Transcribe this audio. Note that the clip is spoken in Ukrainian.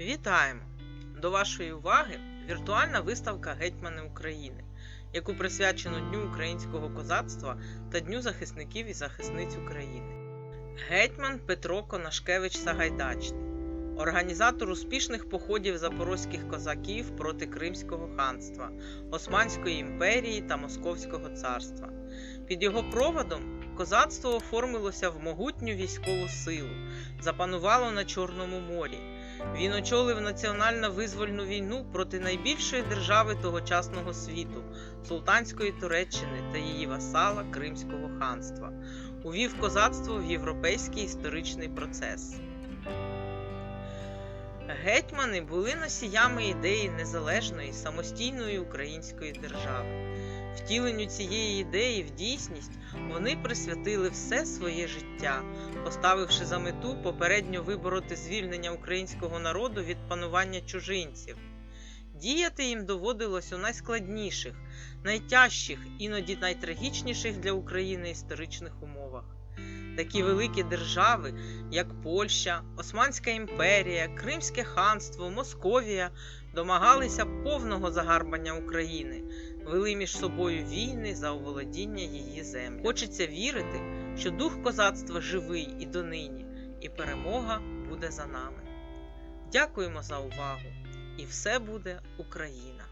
Вітаємо! До вашої уваги віртуальна виставка Гетьмани України, яку присвячено Дню українського козацтва та Дню захисників і захисниць України. Гетьман Петро Конашкевич Сагайдачний, організатор успішних походів запорозьких козаків проти Кримського ханства, Османської імперії та Московського царства. Під його проводом козацтво оформилося в могутню військову силу, запанувало на Чорному морі. Він очолив національно-визвольну війну проти найбільшої держави тогочасного світу Султанської Туреччини та її васала Кримського ханства, увів козацтво в європейський історичний процес. Гетьмани були носіями ідеї незалежної самостійної української держави. Втіленню цієї ідеї в дійсність вони присвятили все своє життя, поставивши за мету попередньо вибороти звільнення українського народу від панування чужинців. Діяти їм доводилось у найскладніших, найтяжчих, іноді найтрагічніших для України історичних умовах. Такі великі держави, як Польща, Османська імперія, Кримське ханство, Московія, домагалися повного загарбання України, вели між собою війни за оволодіння її землі. Хочеться вірити, що дух козацтва живий і донині, і перемога буде за нами. Дякуємо за увагу! І все буде Україна!